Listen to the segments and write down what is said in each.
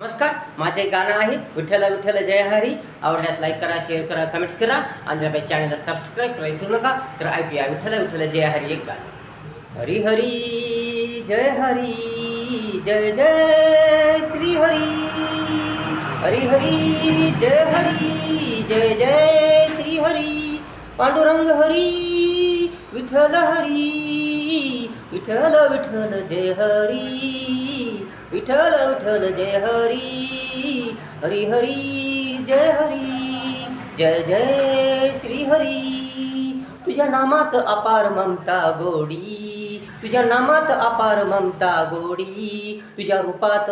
नमस्कार माझे एक गाणं आहे विठ्ठल विठ्ठल जय हरी. आवडल्यास लाईक करा शेअर करा कमेंट्स करा. आणि आपल्या चॅनलला सबस्क्राईब करायला विसरू नका. तर ऐकूया विठ्ठल विठ्ठल जय हरी एक गाणं. हरी हरी जय हरी जय जय श्री हरी. हरी हरी जय हरी जय जय पांडुरंग हरी विठ्ठल हरी विठ्ठल विठ्ठल जय हरी विठ्ठल विठ्ठल जय हरी हरी हरी जय हरी जय जय श्री हरी. तुझ्या नामात अपार ममता गोडी तुझ्या नामात अपार ममता गोडी तुझ्या रूपात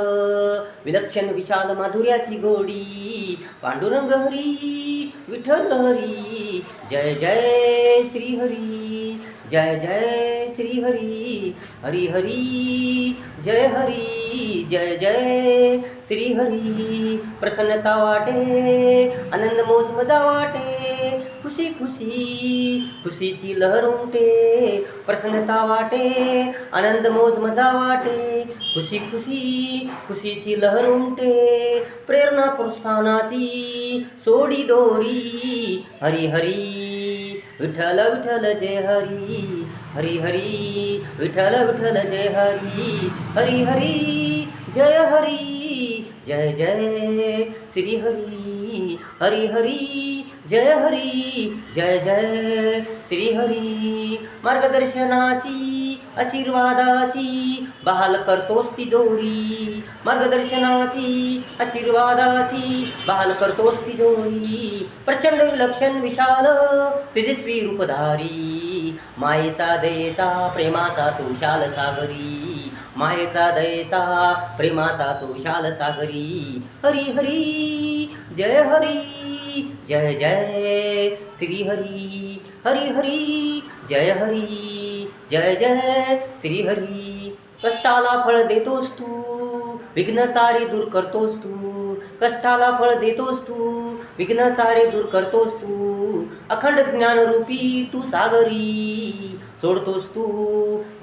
विलक्षण विशाल माधुर्याची गोडी पांडुरंग हरी विठ्ठल हरी जय जय श्री हरी जय जय श्री हरी हरी हरी जय हरी जय जय श्री हरी प्रसन्नता वाटे आनंद मोज मजा वाटे खुशी खुशी खुशीची लहर उमटे प्रसन्नता वाटे आनंद मोज मजा वाटे. खुशी खुशी खुशीची लहर उमटे प्रेरणा प्रोत्साहनाची सोडी दोरी. हरी हरी विठ्ठल विठ्ठल जय हरी. हरी हरी विठ्ठल विठ्ठल जय हरी. हरी हरी जय हरी. जय जय श्री हरी हरी हरी जय हरी जय जय श्री हरी. मार्गदर्शनाची आशीर्वादाची बहाल करतोस तिजोरी मार्गदर्शनाची आशीर्वादाची बहाल करतोस तिजोरी प्रचंड विलक्षण विशाल तेजस्वी रूपधारी. मायेचा दयेचा प्रेमाचा तुषाल शाल सागरी. मायेचा दयेचा प्रेमाचा तुषाल शाल सागरी. हरी हरी जय हरी जय जय श्री हरी. हरी हरी जय हरी जय जय श्री हरी. कष्टाला फळ देतोस तू विघ्न सारे दूर करतोस तू. कष्टाला फळ देतोस तू विघ्न सारे दूर करतोस तू. अखंड ज्ञानरूपी तू सागरी. सोडतोस तू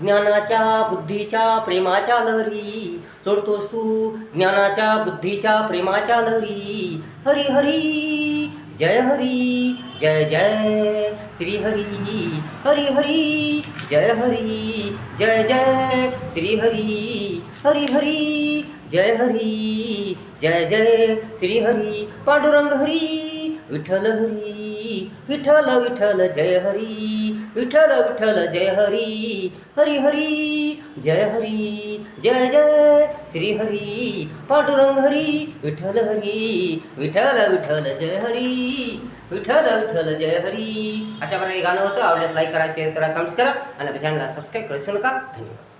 ज्ञानाच्या बुद्धीच्या प्रेमाच्या लहरी. सोडतोस तू ज्ञानाच्या बुद्धीच्या प्रेमाच्या लहरी. हरी हरी जय हरी जय जय श्री हरी हरी हरी जय हरी जय जय श्री हरी हरी हरी जय हरी जय जय श्री हरी पांडुरंग हरी विठ्ठल हरी. विठ्ठल विठ्ठल जय हरी. विठ्ठल विठ्ठल जय हरी. हरी हरी जय हरी. जय जय श्री हरी. पांडुरंग हरी विठ्ठल हरी. विठ्ठल विठ्ठल जय हरी. विठ्ठल विठ्ठल जय हरी. अशा प्रकारे गाणं होतं. आवडल्यास लाईक करा शेअर करा कमेंट्स करा. आणि आपल्या चॅनलला सबस्क्राईब करू नका. धन्यवाद.